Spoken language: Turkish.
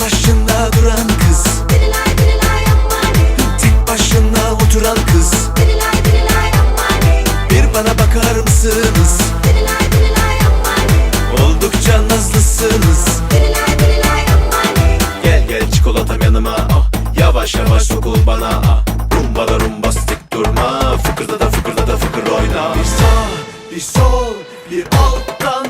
başında duran kız. Birilay birilay oturan kız. Bir bana bakar mısınız? Oldukça nazlısınız. Gel gel çikolatam yanıma. Ah Yavaş yavaş sokul bana. Ah Rumbada rumbastik durma. Fıkırda da fıkırda da fıkır oyna. Bir sağ bir sol bir alttan